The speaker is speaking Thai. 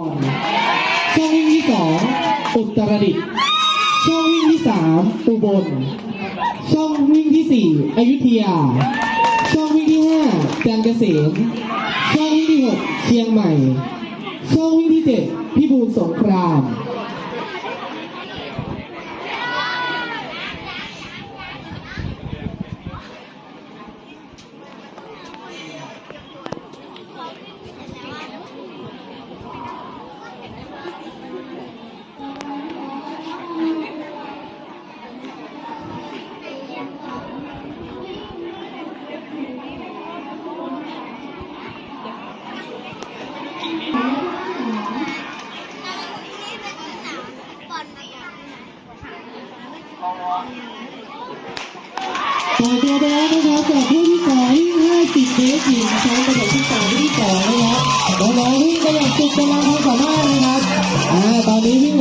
ช่องวิ่งที่สองอุตรดิตถ์ช่องวิ่งที่สามอุบล ช่องวิ่งที่สี่อยุธยา ช่องวิ่งที่ห้าจันทร์เกษม ช่องวิ่งที่หกเชียงใหม่ ช่องวิ่งที่เจ็ดพิบูลสงคราม ต่อตัวไปแล้วนะครับจากผู้ที่สองวิ่ง50เมตรหญิงใช้กระโดดที่สองที่สองนะครับน้องๆวิ่งไปอย่างสุดกำลังความสามารถนะครับอ่าตอนนี้วิ่ง